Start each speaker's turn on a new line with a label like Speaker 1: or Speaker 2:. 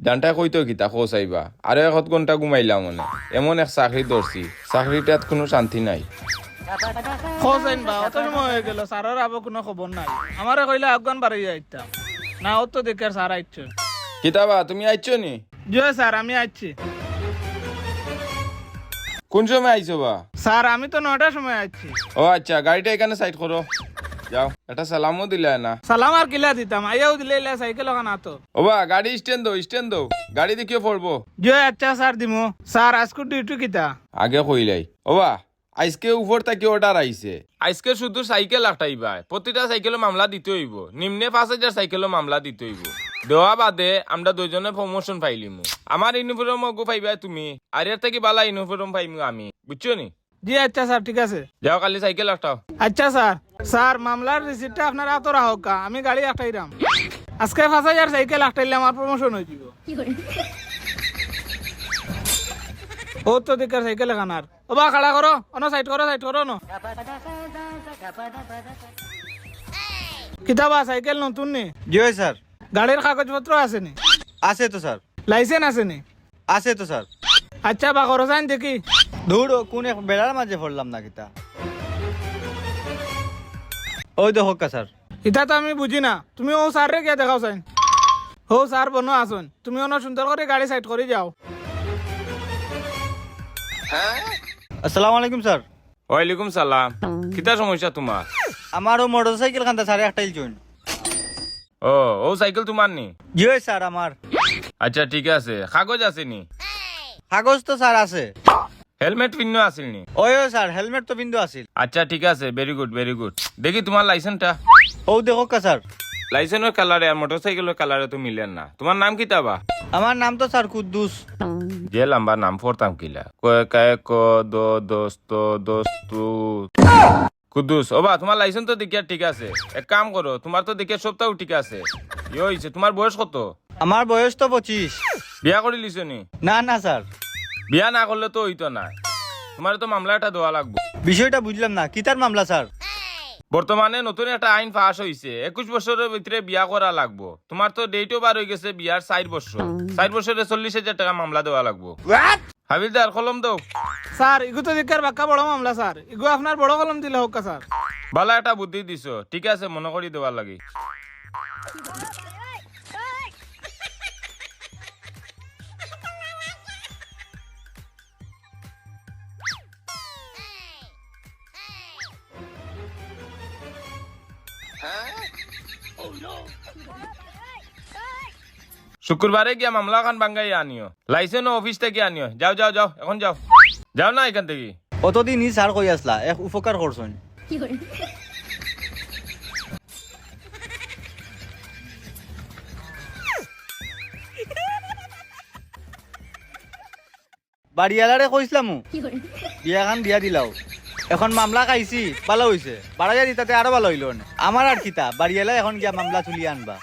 Speaker 1: জানটা কইতো কিতা খোঁজ আইবা আরও এক ঘণ্টা ঘুমাইলাম মানে। এমন এক চাকরি ধরছি। চাকরিটাত কোনো শান্তি নাই।
Speaker 2: খোঁজেন বা অত সময় হয়ে গেল স্যারের আবার কোনো খবর নাই। আমারে কইলে আফগান বাড়ি যাইতাম না ও তো দেখে স্যার আইছে
Speaker 1: কিতাবা তুমি আইছো নি?
Speaker 2: জয় স্যার আমি আইছি
Speaker 1: কোন সময় আইছো বা?
Speaker 2: স্যার আমি তো নয়টার সময় আইছি
Speaker 1: ও আচ্ছা গাড়িটা এখানে সাইড করো যাও। এটা সালামও দিলে না।
Speaker 2: সালাম আর কিলা দিতাম আইয়াও দিলে ইলা সাইকেল ওখানে আতো।
Speaker 1: ও বা গাড়ি স্ট্যান্ড দো স্ট্যান্ড দো। গাড়ি দেখিয়ে পড়ব।
Speaker 2: জয় আচ্ছা স্যার দিমু স্যার আজকে ডিউটি কিতা?
Speaker 1: আগে কইলাই। ও আজকে উপর থেকে অর্ডার আইছে আজকে শুধু সাইকেল আটাইবা প্রতিটা সাইকেলে মামলা দিতে হইব নিম্নে পাঁচ হাজার মামলা দিতে হইব দেওয়া বাদে আমরা দুইজনে প্রমোশন পাইলিমু। আমার ইউনিফর্ম গো পাইবা তুমি। আর এর থেকে বালা ইউনিফর্ম পাইমু আমি। বুঝছ নি
Speaker 2: জি আচ্ছা স্যার ঠিক আছে।
Speaker 1: যাও কালি সাইকেল আটাও
Speaker 2: আচ্ছা স্যার। স্যার মামলার রিসিপ্টটা আপনার হাতে রাখক আমি গাড়ি আটাইরাম আজকে পাঁচ হাজার সাইকেল আটাইলে আমার প্রমোশন হয়ে যাব ও তো দিকার সাইকেল এখানার ও বা খাড়া করো। অন সাইড করো সাইড করো ন কিতাবা সাইকেল নতুন নি?
Speaker 3: জি হয় স্যার।
Speaker 2: গাড়ির কাগজপত্র আছে নি?
Speaker 3: আছে তো স্যার।
Speaker 2: লাইসেন্স আছে নি?
Speaker 3: আছে তো স্যার।
Speaker 2: আচ্ছা বা করো সাইন দেখি।
Speaker 3: দৌড় কোন এক বেড়ার মাঝে পড়লাম না কিতা ওই তো হোক স্যার।
Speaker 2: ইটা তো আমি বুঝি না। তুমি ও স্যার রে গিয়ে দেখাও সাইন। হো স্যার বনো আসুন। তুমি অন সুন্দর করে গাড়ি সাইড করে যাও।
Speaker 3: আসসালামু আলাইকুম স্যার।
Speaker 1: ওয়ালাইকুম সালাম। কিতা সমস্যা তোমার?
Speaker 3: আমারও মোটর সাইকেল খান্তা সাড়ে আটটা ইলছুন
Speaker 1: ও ও সাইকেল তোমার নি?
Speaker 3: জি স্যার আমার।
Speaker 1: আচ্ছা ঠিক আছে। কাগজ আছে নি?
Speaker 3: কাগজ তো স্যার আছে।
Speaker 1: হেলমেট পিন্ন আছিল নি?
Speaker 3: ওই ও স্যার হেলমেট তো বিন্দু আছিল।
Speaker 1: আচ্ছা ঠিক আছে ভেরি গুড ভেরি গুড দেখি তোমার লাইসেন্সটা
Speaker 3: ও দেখো কা স্যার
Speaker 1: লাইসেন্সের কালারে আর মোটরসাইকেলের কালারে তো মিলেন না। তোমার নাম কি তাবা
Speaker 3: আমার নাম তো স্যার কুদ্দুস
Speaker 1: যে লম্বা নাম পড়তাম কিলা। কয় কায় ক দো দোস্ত দোস্তু কুদ্দুস ওবা তোমার লাইসেন্স তো দেখিয়া ঠিক আছে। এক কাম করো তোমার তো দেখিয়া সপ্তাহ ঠিক আছে। ইয়ে হয়েছে তোমার বয়স কত?
Speaker 3: আমার বয়স তো পঁচিশ
Speaker 1: বিয়া করে লিছো নি?
Speaker 3: না না স্যার
Speaker 1: বিয়া না করলে তো হইতো না। তোমার তো মামলা একটা দেওয়া লাগবে।
Speaker 3: বিষয়টা বুঝলাম না কিতার মামলা স্যার?
Speaker 1: বর্তমানে নতুন একটা আইন পাস হয়েছে একুশ বছরের ভিতরে বিয়া করা লাগবো। তোমার তো ডেটও বার হয়ে গেছে বিয়ার চার বছর। চার বছরে চল্লিশ হাজার টাকা মামলা দেওয়া লাগবো। হাবিলদার কলম দাও।
Speaker 2: স্যার ইগু তো দিকার বাক্কা বড় মামলা স্যার। ইগু আপনার বড় কলম দিলে হোক কা, স্যার।
Speaker 1: ভালো একটা বুদ্ধি দিছো ঠিক আছে মনে করি দেওয়ার লাগে। শুক্রবারে গিয়া মামলা খান বাঙ্গাই আনিও। লাইসেন্স অফিস থেকে আনিও। যাও যাও যাও এখন যাও। যাও না এখান থেকে।
Speaker 3: অতদিন ই স্যার কই আসলা এক উপকার করছেন বাড়িয়ালারে কইছিলাম বিয়া খান দিয়া দিলাও। এখন মামলা খাইছি, ভালো হইছে। যাই তাতে আরও ভালো হইল। আমার আর কিতা? বাড়িয়ালা এখন গিয়া মামলা তুলিয়ে আনবা।